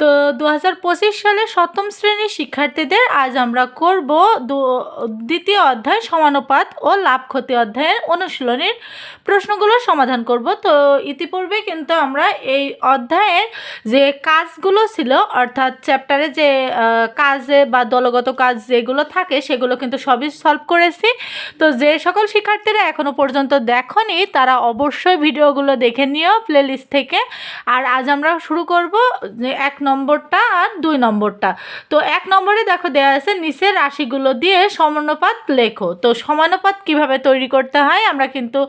তো দু হাজার পঁচিশ সালে সপ্তম শ্রেণির শিক্ষার্থীদের আজ আমরা করব দ্বিতীয় অধ্যায় সমানুপাত ও লাভ ক্ষতি অধ্যায়ের অনুশীলনের প্রশ্নগুলোর সমাধান করব। তো ইতিপূর্বে কিন্তু আমরা এই অধ্যায়ের যে কাজগুলো ছিল, অর্থাৎ চ্যাপ্টারে যে কাজে বা দলগত কাজ যেগুলো থাকে সেগুলো কিন্তু সবই সলভ করেছি। তো যে সকল শিক্ষার্থীরা এখনও পর্যন্ত দেখনি, তারা অবশ্যই ভিডিওগুলো দেখে নিও প্লেলিস্ট থেকে। আর আজ আমরা শুরু করব যে এক নম্বরটা আর দুই নম্বরটা। তো এক নম্বরে দেখো দেওয়া আছে, নিচের রাশিগুলো দিয়ে সমানুপাত লেখো। তো সমানুপাত কীভাবে তৈরি করতে হয় আমরা কিন্তু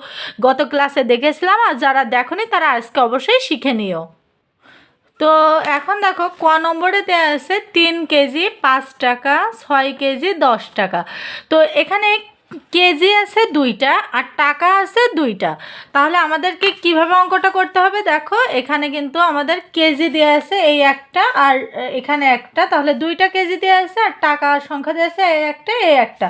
গত ক্লাসে দেখেছিলাম, আর যারা দেখনি তারা আজকে অবশ্যই শিখে নিও। তো এখন দেখো, ক নম্বরে দেওয়া আছে, তিন কেজি পাঁচ টাকা, ছয় কেজি দশ টাকা। তো এখানে কেজি আছে দুইটা আর টাকা আছে দুইটা। তাহলে আমাদেরকে কীভাবে অঙ্কটা করতে হবে দেখো, এখানে কিন্তু আমাদের কেজি দেওয়া আছে এই একটা আর এখানে একটা। তাহলে দুইটা কেজি দেওয়া আছে আর টাকার সংখ্যা দেওয়া আছে এই একটা এই একটা।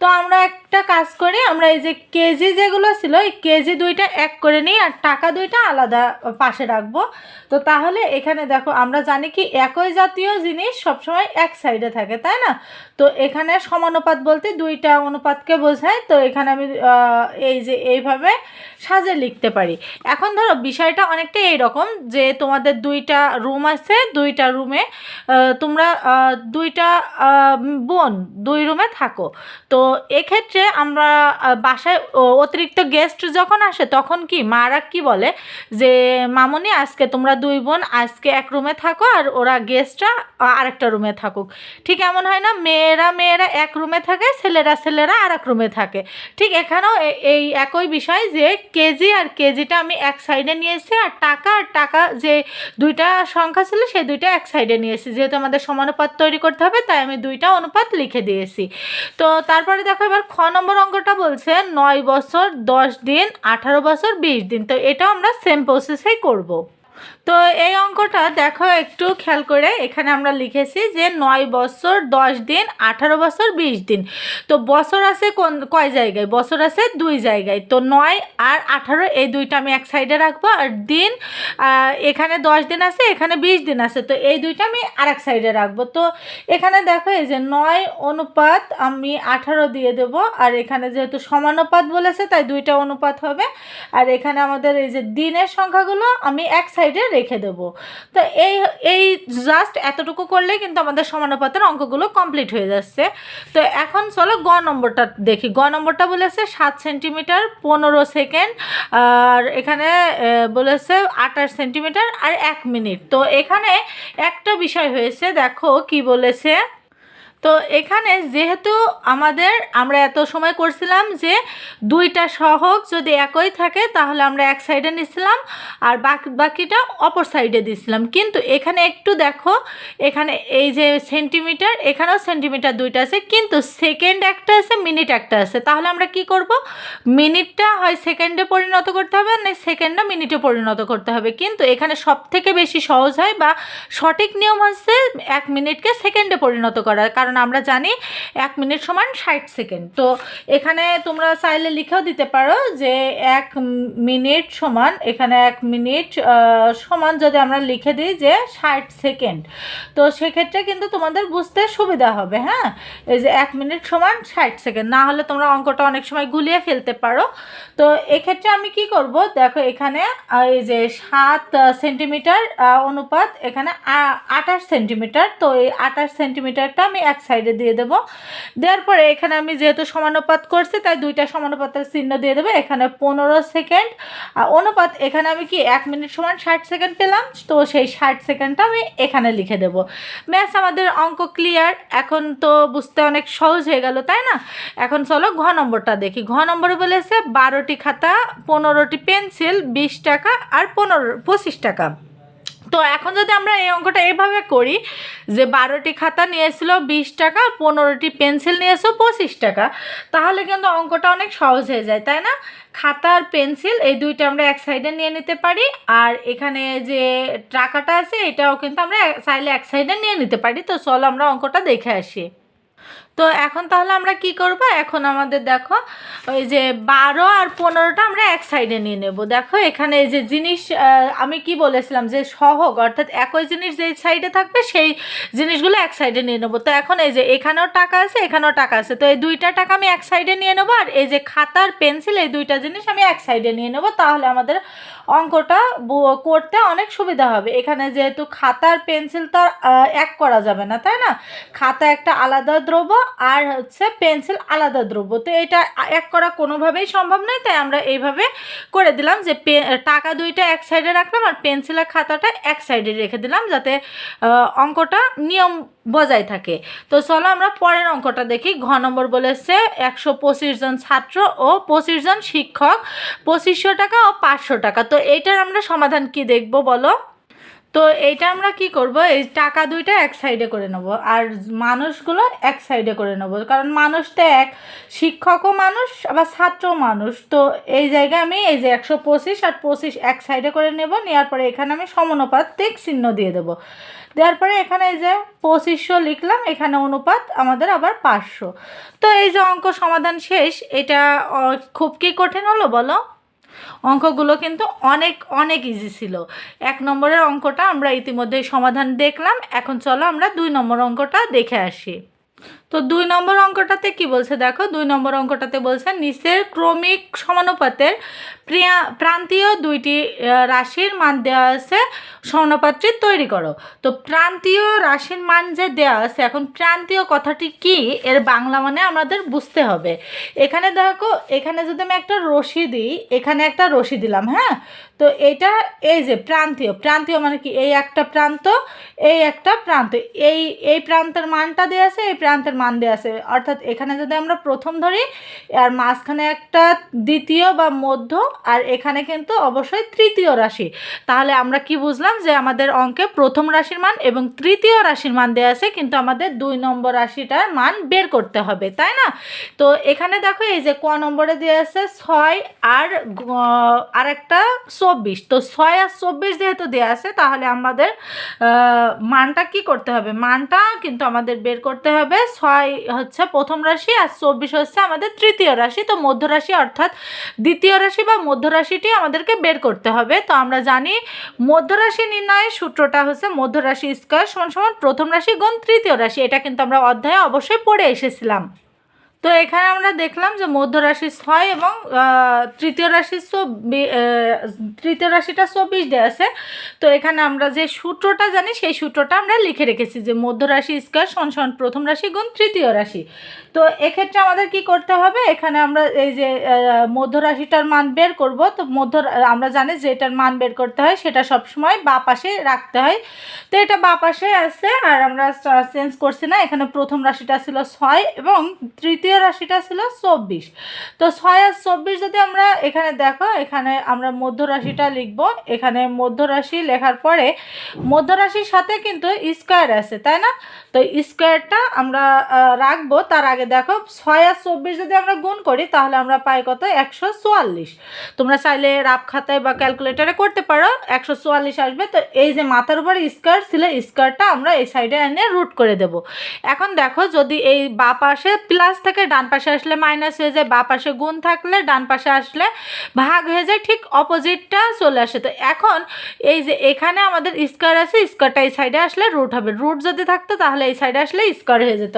তো আমরা একটা কাজ করি, আমরা এই যে কেজি যেগুলো ছিল, এই কেজি দুইটা এক করে নিই আর টাকা দুইটা আলাদা পাশে রাখব। তো তাহলে এখানে দেখো, আমরা জানি কি একই জাতীয় জিনিস সবসময় এক সাইডে থাকে, তাই না? তো এখানে সমানুপাত বলতে দুইটা অনুপাতকে বোঝায় তো এখানে আমি এই যে এইভাবে সাজে লিখতে পারি। এখন ধরো বিষয়টা অনেকটা এইরকম যে তোমাদের দুইটা রুম আছে, দুইটা রুমে তোমরা দুইটা বোন, দুই রুমে থাকো। তো এক্ষেত্রে আমরা বাসায় অতিরিক্ত গেস্ট যখন আসে, তখন কি মারা কি বলে যে, মামনি, আজকে তোমরা দুই বোন, আজকে এক রুমে থাকো আর ওরা গেস্টরা আরেকটা রুমে থাকুক। ঠিক এমন হয় না, মেয়েরা মেয়েরা এক রুমে থাকে, ছেলেরা ছেলেরা আর এক রুমে থাকে। ঠিক এখানেও এই একই বিষয় যে কেজি আর কেজিটা আমি এক সাইডে নিয়েছি আর টাকা আর টাকা যে দুইটা সংখ্যা ছিল সেই দুইটা এক সাইডে নিয়েছি যেহেতু আমাদের সমানুপাত তৈরি করতে হবে, তাই আমি দুইটা অনুপাত লিখে দিয়েছি। তো তারপরে দেখো এবার খ নম্বর অঙ্কটা বলছে নয় বছর, দশ দিন, আঠারো বছর, বিশ দিন। তো এটাও আমরা সেম প্রসেসেই করব। তো এই অঙ্কটা দেখো একটু খেয়াল করে। এখানে আমরা লিখেছি যে নয় বছর, দশ দিন, আঠারো বছর, বিশ দিন। তো বছর আছে কোন, কয় জায়গায়? বছর আছে দুই জায়গায়। তো নয় আর আঠারো, এই দুইটা আমি এক সাইডে রাখব। আর দিন এখানে দশ দিন আছে, এখানে বিশ দিন আছে। তো এই দুইটা আমি আর এক সাইডে রাখব। তো এখানে দেখো এই যে নয় অনুপাত আমি আঠারো দিয়ে দেবো। আর এখানে যেহেতু সমানুপাত বলেছে, তাই দুইটা অনুপাত হবে। আর এখানে আমাদের এই যে দিনের সংখ্যাগুলো আমি এক সাইডে রেখে দেব। তো এই এই জাস্ট এতটুকু করলে কিন্তু আমাদের সমানুপাতের অঙ্কগুলো কমপ্লিট হয়ে যাচ্ছে। তো এখন চলো গ নম্বরটা দেখি। গ নম্বরটা বলেছে সাত সেন্টিমিটার পনেরো সেকেন্ড আর এখানে বলেছে আঠাশ সেন্টিমিটার আর এক মিনিট তো এখানে একটা বিষয় হয়েছে, দেখো কি বলেছে? তো এখানে যেহেতু আমাদের, আমরা এত সময় করছিলাম যে দুইটা সহগ যদি একই থাকে, তাহলে আমরা এক সাইডে নিছিলাম আর বাকি, বাকিটা অপর সাইডে দিছিলাম। কিন্তু এখানে একটু দেখো, এখানে এই যে সেন্টিমিটার এখানেও সেন্টিমিটার দুইটা আছে, কিন্তু সেকেন্ড একটা আছে মিনিট একটা আছে। তাহলে আমরা কি করব? মিনিটটা হয় সেকেন্ডে পরিণত করতে হবে, না সেকেন্ডটা মিনিটে পরিণত করতে হবে? কিন্তু এখানে সব থেকে বেশি সহজ হয় বা সঠিক নিয়ম হচ্ছে এক মিনিটকে সেকেন্ডে পরিণত করা কারণ আমরা জানি এক মিনিট সমান ষাট সেকেন্ড। তো এখানে তোমরা চাইলে লিখেও দিতে পারো যে এক মিনিট সমান, এখানে এক মিনিট সমান যদি আমরা লিখে দিই যে ষাট সেকেন্ড। তো সেক্ষেত্রে কিন্তু তোমাদের বুঝতে সুবিধা হবে হ্যাঁ? এই যে এক মিনিট সমান ষাট সেকেন্ড। না হলে তোমরা অঙ্কটা অনেক সময় গুলিয়ে ফেলতে পারো। তো এক্ষেত্রে আমি কি করব? দেখো এখানে এই যে সাত সেন্টিমিটার অনুপাত এখানে, আ- আঠাশ সেন্টিমিটার। তো এই আঠাশ সেন্টিমিটারটা আমি এক সাইডে দিয়ে দেবো। দেওয়ার পরে এখানে আমি যেহেতু সমানুপাত করছি, তাই দুইটা সমানুপাতের চিহ্ন দিয়ে দেবো। এখানে পনেরো সেকেন্ড আর অনুপাত এখানে আমি কি এক মিনিট সমান ষাট সেকেন্ড পেলাম? তো সেই ষাট সেকেন্ডটা আমি এখানে লিখে দেবো। ম্যাথ আমাদের অঙ্ক ক্লিয়ার এখন তো বুঝতে অনেক সহজ হয়ে গেল, তাই না? এখন চলো ঘ নম্বরটা দেখি। ঘ নম্বরে বলেছে, বারোটি খাতা, পনেরোটি পেন্সিল, বিশ টাকা, আর পনেরো, পঁচিশ টাকা। তো এখন যদি আমরা এই অঙ্কটা এভাবে করি, যে বারোটি খাতা নিয়েছিল বিশ টাকা, পনেরোটি পেন্সিল নিয়েছো পঁচিশ টাকা, তাহলে কিন্তু অঙ্কটা অনেক সহজ হয়ে যায়, তাই না? খাতা আর পেন্সিল, এই দুইটা আমরা এক সাইডে নিয়ে নিতে পারি, আর এখানে যে টাকাটা আছে, এটাও কিন্তু আমরা চাইলে এক সাইডে নিয়ে নিতে পারি। তো চলো আমরা অঙ্কটা দেখে আসি। তো এখন তাহলে আমরা কি করব? এখন আমাদের দেখো, ওই যে বারো আর পনেরোটা আমরা এক সাইডে নিয়ে নেব। দেখো এখানে এই যে জিনিস আমি কি বলেছিলাম যে সহগ, অর্থাৎ একই জিনিস যেই সাইডে থাকবে, সেই জিনিসগুলো এক সাইডে নিয়ে নেব। তো এখন এই যে এখানেও টাকা আছে, এখানেও টাকা আছে। তো এই দুইটা টাকা আমি এক সাইডে নিয়ে নেব, আর এই যে খাতার পেন্সিল, এই দুইটা জিনিস আমি এক সাইডে নিয়ে নেব। তাহলে আমাদের অঙ্কটা করতে অনেক সুবিধা হবে। এখানে যেহেতু খাতার পেন্সিল তো এক করা যাবে না, তাই না? খাতা একটা আলাদা দ্রব্য আর হচ্ছে পেন্সিল আলাদা দ্রব্য। তো এটা এক করা কোনোভাবেই সম্ভব নয়, তাই আমরা এইভাবে করে দিলাম যে পে- টাকা দুইটা এক সাইডে রাখলাম আর পেন্সিলের খাতাটা এক সাইডে রেখে দিলাম যাতে অঙ্কটা নিয়ম বজায় থাকে। তো চলো আমরা পরের অঙ্কটা দেখি। ঘ নম্বর বলেছে একশো পঁচিশ জন ছাত্র ও পঁচিশ জন শিক্ষক, পঁচিশশো টাকা ও পাঁচশো টাকা। তো এইটার আমরা সমাধান কি দেখব বলো? তো এইটা আমরা কি করব? এই টাকা দুইটা এক সাইডে করে নেব। আর মানুষগুলো এক সাইডে করে নেব। কারণ মানুষ তো এক, শিক্ষকও মানুষ, আবার ছাত্রও মানুষ। তো এই জায়গায় আমি এই যে একশো পঁচিশ আর পঁচিশ এক সাইডে করে নেব। নেওয়ার পরে এখানে আমি সমানুপাতিক চিহ্ন দিয়ে দেবো। দেওয়ার পরে এখানে এই যে পঁচিশশো লিখলাম, এখানে অনুপাত, আমাদের আবার পাঁচশো। তো এই যে অঙ্ক সমাধান শেষ, এটা খুব কি কঠিন হলো বলো? অঙ্কগুলো কিন্তু অনেক অনেক ইজি ছিল। এক নম্বরের অঙ্কটা আমরা ইতিমধ্যে সমাধান দেখলাম। এখন চলো আমরা দুই নম্বর অঙ্কটা দেখে আসি। তো দুই নম্বর অঙ্কটাতে কি বলছে দেখো, দুই নম্বর অঙ্কটাতে বলছে, নিচের ক্রমিক সমানুপাতের প্রিয়া- প্রান্তীয় দুইটি রাশির মান দেওয়া আছে সমানুপাত্রী তৈরি করো। তো প্রান্তীয় রাশির মান যে দেওয়া আছে, এখন প্রান্তীয় কথাটি কি? এর বাংলা মানে আমাদের বুঝতে হবে। এখানে দেখো, এখানে যদি আমি একটা রশি দিই, এখানে একটা রশি দিলাম হ্যাঁ? তো এটা এই যে প্রান্তীয় প্রান্তীয় মানে কি? এই একটা প্রান্ত, এই একটা প্রান্ত, এই এই প্রান্তের মানটা দেওয়া আছে, এই প্রান্তের মান দেওয়া আছে। অর্থাৎ এখানে যদি আমরা প্রথম ধরি, আর মাঝখানে একটা দ্বিতীয় বা মধ্য, আর এখানে কিন্তু অবশ্যই তৃতীয় রাশি। তাহলে আমরা কি বুঝলাম যে আমাদের অঙ্কে প্রথম রাশির মান এবং তৃতীয় রাশির মান দেওয়া আছে, কিন্তু আমাদের দুই নম্বর রাশিটার মান বের করতে হবে, তাই না? তো এখানে দেখো এই যে ক নম্বরে দেওয়া আছে ছয় আর আর একটা চব্বিশ। তো ছয় আর চব্বিশ যেহেতু দেওয়া আছে, তাহলে আমাদের মানটা কি করতে হবে? মানটা কিন্তু আমাদের বের করতে হবে ছয় হচ্ছে প্রথম রাশি আর চব্বিশ হচ্ছে আমাদের তৃতীয় রাশি। তো মধ্য রাশি অর্থাৎ দ্বিতীয় রাশি বা মধ্য রাশিটি আমাদেরকে বের করতে হবে। তো আমরা জানি মধ্য রাশি নির্ণয়ের সূত্রটা হচ্ছে মধ্য রাশি স্কোয়ার সমান সমান প্রথম রাশি গুণ তৃতীয় রাশি। এটা কিন্তু আমরা অধ্যায়ে অবশ্যই পড়ে এসেছিলাম। তো এখানে আমরা দেখলাম যে মধ্য রাশি ছয় এবং তৃতীয় রাশি তৃতীয় রাশিটা চব্বিশ ডে আছে। তো এখানে আমরা যে সূত্রটা জানি, সেই সূত্রটা আমরা লিখে রেখেছি যে মধ্য রাশি স্কোয়ার সন প্রথম রাশি গুণ তৃতীয় রাশি। তো এক্ষেত্রে আমাদের কি করতে হবে? এখানে আমরা এই যে আহ, মধ্য রাশিটার মান বের করব। তো মধ্য আমরা জানি যে এটার মান বের করতে হয় সেটা সবসময় বা পাশে রাখতে হয়। তো এটা বা পাশে আছে আর আমরা চেঞ্জ করছি না। এখানে প্রথম রাশিটা ছিল ছয় এবং তৃতীয় রাশিটা ছিল চব্বিশ। তো ছয় আর চব্বিশ যদি আমরা এখানে দেখো এখানে আমরা মধ্য রাশিটা লিখব। এখানে মধ্য রাশি লেখার পরে মধ্য রাশির সাথে কিন্তু স্কোয়ার আছে তাই না? তো স্কোয়ারটা আমরা রাখব। তার আগে দেখো, ছয় আর চব্বিশ যদি আমরা গুণ করি, তাহলে আমরা পাই কত? একশো চুয়াল্লিশ। তোমরা চাইলে রাপ খাতায় বা ক্যালকুলেটারে করতে পারো, একশো চুয়াল্লিশ আসবে। তো এই যে মাথার উপরে স্কোয়ার ছিল স্কোয়ারটা আমরা এই সাইডে এনে রুট করে দেব। এখন দেখো, যদি এই বা পাশে প্লাস থেকে, ডান পাশে আসলে মাইনাস হয়ে যায়, বা পাশে গুণ থাকলে ডান পাশে আসলে ভাগ হয়ে যায়, ঠিক অপোজিটটা চলে আসে। তো এখন এই যে এখানে আমাদের স্কোয়ার আছে স্কোয়ারটা এই সাইডে আসলে রুট হবে। রুট যদি থাকতো, তাহলে এই সাইডে আসলে স্কোয়ার হয়ে যেত।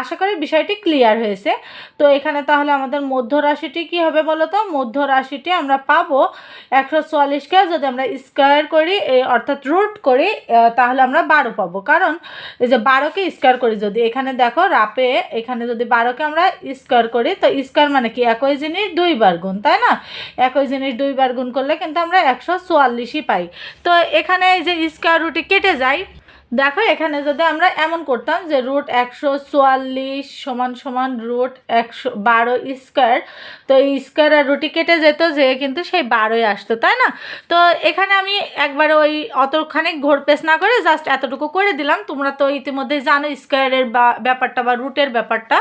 আশা করি বিষয়টি ক্লিয়ার হয়েছে। তো এখানে তাহলে আমাদের মধ্য রাশিটি কী হবে বলো তো মধ্য রাশিটি আমরা পাবো একশো চুয়াল্লিশকে যদি আমরা স্কোয়ার করি অর্থাৎ রুট করি তাহলে আমরা বারো পাবো। কারণ এই যে বারোকে স্কোয়ার করি যদি, এখানে দেখো রাপে, এখানে যদি বারোকে আমরা স্কোয়ার করি, তো স্কোয়ার মানে কি? একই জিনিস দুইবার গুণ, তাই না? একই জিনিস দুইবার গুণ করলে কিন্তু আমরা একশো চুয়াল্লিশই পাই। তো এখানে এই যে স্কোয়ার রুটি কেটে যায় দেখো, এখানে যদি আমরা এমন করতাম যে রুট একশো চুয়াল্লিশ সমান সমান রুট একশো বারো স্কোয়ার তো এই স্কোয়ার আর রুটি কেটে যেত যে কিন্তু সেই বারোই আসতো, তাই না? তো এখানে আমি একবারে ওই অতখানি ঘোর পেস না করে জাস্ট এতটুকু করে দিলাম। তোমরা তো ইতিমধ্যেই জানো স্কোয়ারের বা, ব্যাপারটা বা রুটের ব্যাপারটা।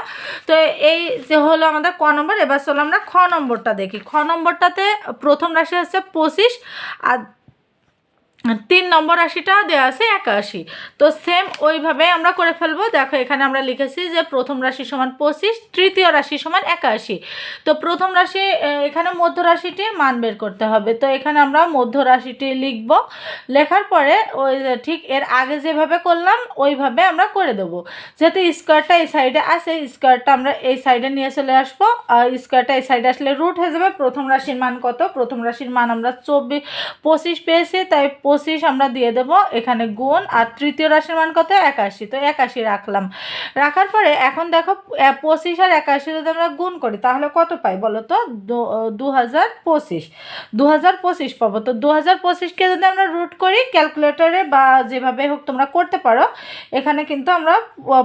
তো এই যে হলো আমাদের ক নম্বর, এবার চলো আমরা খ নম্বরটা দেখি। খ নম্বরটাতে প্রথম রাশি হচ্ছে পঁচিশ, আর তিন নম্বর রাশিটা দেওয়া আছে একাশি। তো সেম ওইভাবে আমরা করে ফেলব। দেখো, এখানে আমরা লিখেছি যে প্রথম রাশি সমান পঁচিশ, তৃতীয় রাশি সমান একাশি। তো প্রথম রাশি এখানে মধ্য রাশিটির মান বের করতে হবে। তো এখানে আমরা মধ্য রাশিটি লিখব। লেখার পরে ওই ঠিক এর আগে যেভাবে করলাম, ওইভাবে আমরা করে দেবো। যেহেতু স্কোয়ারটা এই সাইডে আছে স্কোয়ারটা আমরা এই সাইডে নিয়ে চলে আসব। আর স্কোয়ারটা এই সাইডে আসলে রুট হয়ে যাবে। প্রথম রাশির মান কত? প্রথম রাশির মান আমরা চব্বিশ, পঁচিশ পেয়েছি, তাই পঁচিশ আমরা দিয়ে দেব, এখানে গুণ, আর তৃতীয় রাশির মান কত? একাশি। তো একাশি রাখলাম। রাখার পরে এখন দেখো পঁচিশ আর একাশি যদি আমরা গুণ করি, তাহলে কত পাই বলো তো? দু- হাজার পঁচিশ। দু হাজার পঁচিশ পাবো। তো দু হাজার পঁচিশকে যদি আমরা রুট করি ক্যালকুলেটরে বা যেভাবে হোক তোমরা করতে পারো, এখানে কিন্তু আমরা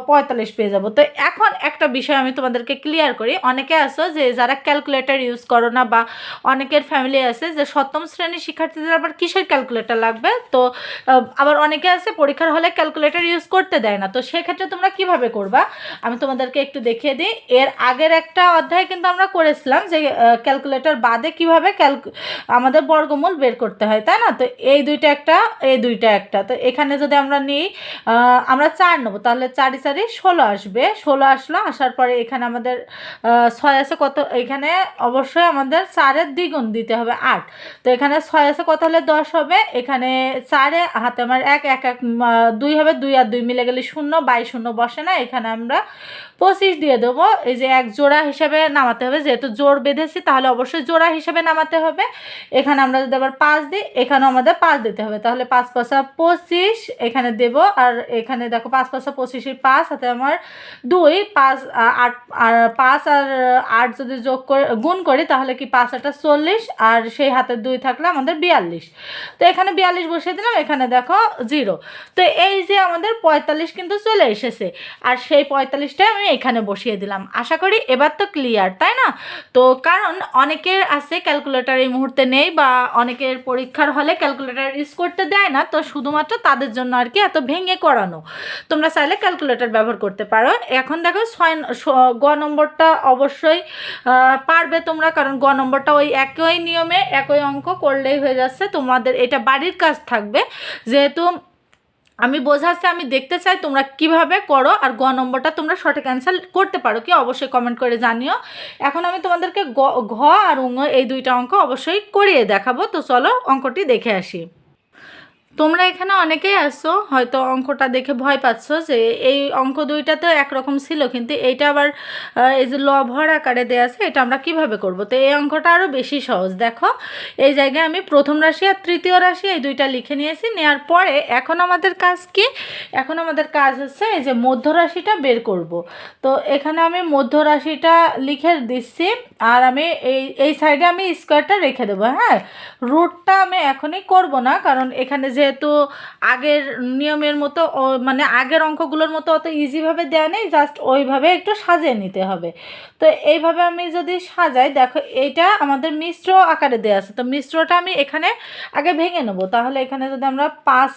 পঁয়তাল্লিশ পেয়ে যাব। তো এখন একটা বিষয় আমি তোমাদেরকে ক্লিয়ার করি। অনেকে আছো যে, যারা ক্যালকুলেটর ইউজ করো না বা অনেকের ফ্যামিলি আছে যে, সপ্তম শ্রেণির শিক্ষার্থীদের আবার কিসের ক্যালকুলেটর লাগবে? তো আবার অনেকে আছে পরীক্ষার হলে ক্যালকুলেটর ইউজ করতে দেয় না। তো সেক্ষেত্রে তোমরা কীভাবে করবা? আমি তোমাদেরকে একটু দেখিয়ে দিই। এর আগের একটা অধ্যায় কিন্তু আমরা করেছিলাম যে ক্যালকুলেটর বাদে কীভাবে ক্যালকু আমাদের বর্গমূল বের করতে হয়, তাই না? তো এই দুইটা একটা, এই দুইটা একটা। তো এখানে যদি আমরা নিই আমরা চার নেব, তাহলে চারি চারি ষোলো আসবে। ষোলো আসলো, আসার পরে এখানে আমাদের ছয় আছে কত? এখানে অবশ্যই আমাদের চারের দ্বিগুণ দিতে হবে আট। তো এখানে ছয় আছে কত হলে দশ হবে? এখানে চারে হাতে আমার এক এক এক দুই হবে, দুই আর দুই মিলে গেলে শূন্য, বাই শূন্য বসে না, এখানে আমরা পঁচিশ দিয়ে দেবো। এই যে এক জোড়া হিসাবে নামাতে হবে। যেহেতু জোর বেঁধেছি, তাহলে অবশ্যই জোড়া হিসাবে নামাতে হবে। এখানে আমরা যদি আবার পাঁচ দিই, এখানেও আমাদের পাঁচ দিতে হবে। তাহলে পাঁচ পাঁচা পঁচিশ এখানে দেব। আর এখানে দেখো পাঁচ পাঁচা পঁচিশের পাঁচ হাতে আমার দুই, পাঁচ আট, আর পাঁচ আর আট যদি যোগ করে, গুণ করি, তাহলে কি পাঁচ আটটা চল্লিশ? আর সেই হাতের দুই থাকলে আমাদের বিয়াল্লিশ। তো এখানে বিয়াল্লিশ বসিয়ে দিলাম, এখানে দেখো জিরো। তো এই যে আমাদের পঁয়তাল্লিশ কিন্তু চলে এসেছে। আর সেই পঁয়তাল্লিশটাই আমি এখানে বসিয়ে দিলাম। আশা করি এবার তো ক্লিয়ার তাই না? তো কারণ অনেকের আছে ক্যালকুলেটর এই মুহূর্তে নেই বা অনেকের পরীক্ষার হলে ক্যালকুলেটর ইউজ করতে দেয় না, তো শুধুমাত্র তাদের জন্য আর কি এত ভেঙে করানো। তোমরা চাইলে ক্যালকুলেটর ব্যবহার করতে পারো। এখন দেখো ছয় গ নম্বরটা অবশ্যই পারবে তোমরা, কারণ গ নম্বরটা ওই একই নিয়মে একই অঙ্ক করলেই হয়ে যাচ্ছে। তোমাদের এটা বাড়ির কাজ থাকবে। যেহেতু আমি বোঝাচ্ছি, আমি দেখতে চাই তোমরা কীভাবে করো আর গ নম্বরটা তোমরা সঠিক অ্যান্সার করতে পারো কি? অবশ্যই কমেন্ট করে জানিও। এখন আমি তোমাদেরকে ঘ আর উঙ এই দুইটা অঙ্ক অবশ্যই করিয়ে দেখাবো। তো চলো অঙ্কটি দেখে আসি। তোমরা এখানে অনেকেই আসছো হয়তো অঙ্কটা দেখে ভয় পাচ্ছ যে এই অঙ্ক দুইটা তো একরকম ছিল, কিন্তু এইটা আবার এই যে লভর আকারে দেওয়া আছে, এটা আমরা কীভাবে করব? তো এই অঙ্কটা আরও বেশি সহজ। দেখো, এই জায়গায় আমি প্রথম রাশি আর তৃতীয় রাশি এই দুইটা লিখে নিয়েছি নেওয়ার পরে এখন আমাদের কাজ কি? এখন আমাদের কাজ হচ্ছে এই যে মধ্য রাশিটা বের করব। তো এখানে আমি মধ্য রাশিটা লিখে দিচ্ছি, আর আমি এই এই সাইডে আমি স্কোয়ারটা রেখে দেবো হ্যাঁ? রুটটা আমি এখনই করব না, কারণ এখানে যেহেতু আগের নিয়মের মতো মানে আগের অঙ্কগুলোর মতো অত ইজিভাবে দেওয়া নেই জাস্ট ওইভাবে একটু সাজিয়ে নিতে হবে। তো এইভাবে আমি যদি সাজাই, দেখো এইটা আমাদের মিশ্র আকারে দেওয়া আছে, তো মিশ্রটা আমি এখানে আগে ভেঙে নেব। তাহলে এখানে যদি আমরা পাঁচ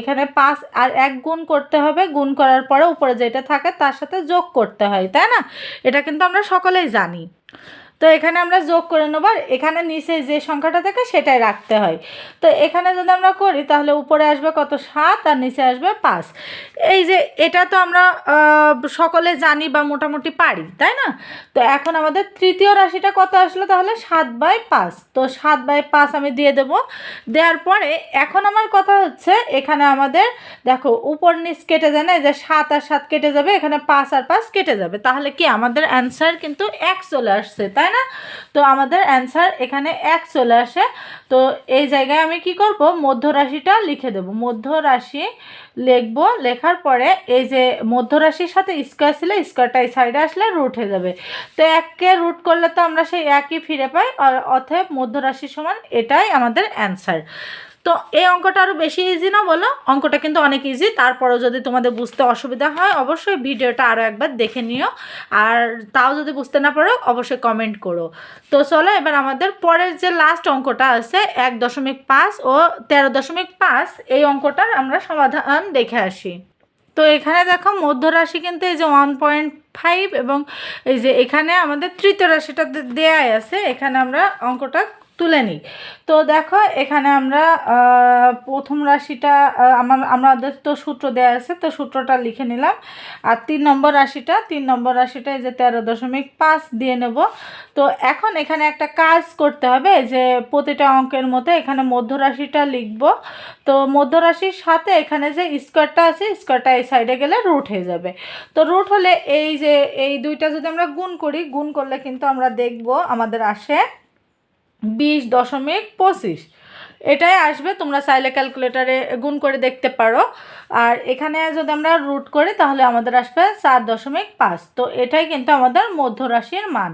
এখানে পাঁচ আর এক গুণ করতে হবে, গুণ করার পরে উপরে যেটা থাকে তার সাথে যোগ করতে হয়, তাই না? এটা কিন্তু আমরা সকলেই জানি। তো এখানে আমরা যোগ করে নেব এখানে নিচে যে সংখ্যাটা থাকে সেটাই রাখতে হয়। তো এখানে যদি আমরা করি তাহলে উপরে আসবে কত? সাত আর নিচে আসবে পাঁচ। এই যে এটা তো আমরা সকলে জানি বা মোটামুটি পারি, তাই না? তো এখন আমাদের তৃতীয় রাশিটা কত আসলো তাহলে? সাত বাই পাঁচ। তো সাত বাই পাঁচ আমি দিয়ে দেবো। দেওয়ার পরে এখন আমার কথা হচ্ছে এখানে আমাদের, দেখো, উপর নিচ কেটে যায় না? যে সাত আর সাত কেটে যাবে, এখানে পাঁচ আর পাঁচ কেটে যাবে। তাহলে কি আমাদের অ্যান্সার কিন্তু এক চলে আসছে, তাই না? তো আমাদের অ্যান্সার এখানে এক চলে আসে। তো এই জায়গায় আমি কি করব? মধ্য রাশিটা লিখে দেব। মধ্য রাশি লিখব। লেখার পরে এই যে মধ্য রাশির সাথে স্কোয়ার ছিল স্কোয়ারটা এই সাইডে আসলে রুট হয়ে যাবে। তো এককে রুট করলে তো আমরা সেই একই ফিরে পাই আর অতএব মধ্য রাশি সমান এটাই আমাদের অ্যান্সার তো এই অঙ্কটা আরও বেশি ইজি না বলো? অঙ্কটা কিন্তু অনেক ইজি তারপরও যদি তোমাদের বুঝতে অসুবিধা হয়, অবশ্যই ভিডিওটা আরও একবার দেখে নিও। আর তাও যদি বুঝতে না পারো, অবশ্যই কমেন্ট করো। তো চলো এবার আমাদের পরের যে লাস্ট অঙ্কটা আছে, এক দশমিক পাঁচ ও তেরো দশমিক পাঁচ, এই অঙ্কটার আমরা সমাধান দেখে আসি। তো এখানে দেখো, মধ্য রাশি কিন্তু এই যে ওয়ান পয়েন্ট ফাইভ এবং এই যে এখানে আমাদের তৃতীয় রাশিটা দেয়াই আছে। এখানে আমরা অঙ্কটা তুলে নিই। তো দেখো, এখানে আমরা প্রথম রাশিটা আমার, আমাদের তো সূত্র দেওয়া আছে, তো সূত্রটা লিখে নিলাম। আর তিন নম্বর রাশিটা, তিন নম্বর রাশিটা যে তেরো দশমিক পাঁচ দিয়ে নেব। তো এখন এখানে একটা কাজ করতে হবে যে, প্রতিটা অঙ্কের মতো এখানে মধ্য রাশিটা লিখব। তো মধ্য রাশির সাথে এখানে যে স্কোয়ারটা আছে, স্কোয়ারটা এই সাইডে গেলে রুট হয়ে যাবে। তো রুট হলে এই যে, এই দুইটা যদি আমরা গুণ করি, গুণ করলে কিন্তু আমরা দেখব আমাদের আসে বিশ দশমিক পঁচিশ। এটাই আসবে, তোমরা চাইলে ক্যালকুলেটারে গুণ করে দেখতে পারো। আর এখানে যদি আমরা রুট করি, তাহলে আমাদের আসবে চার দশমিক পাঁচ। তো এটাই কিন্তু আমাদের মধ্য রাশির মান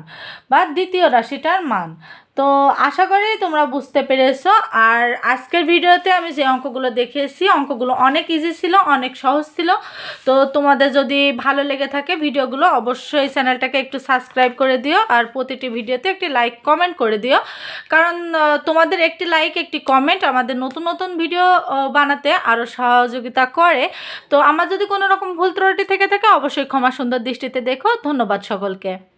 বা দ্বিতীয় রাশিটার মান। তো আশা করি তোমরা বুঝতে পেরেছ। আর আজকের ভিডিওতে আমি যে অঙ্কগুলো দেখিয়েছি, অঙ্কগুলো অনেক ইজি ছিল, অনেক সহজ ছিল। তো তোমাদের যদি ভালো লেগে থাকে ভিডিওগুলো, অবশ্যই চ্যানেলটাকে একটু সাবস্ক্রাইব করে দিও আর প্রতিটি ভিডিওতে একটি লাইক কমেন্ট করে দিও। কারণ তোমাদের একটি লাইক একটি কমেন্ট আমাদের নতুন নতুন ভিডিও বানাতে আরও সহযোগিতা করে। তো আমার যদি কোনো রকম ভুল ত্রুটি থেকে থাকে, অবশ্যই ক্ষমা সুন্দর দৃষ্টিতে দেখো। ধন্যবাদ সকলকে।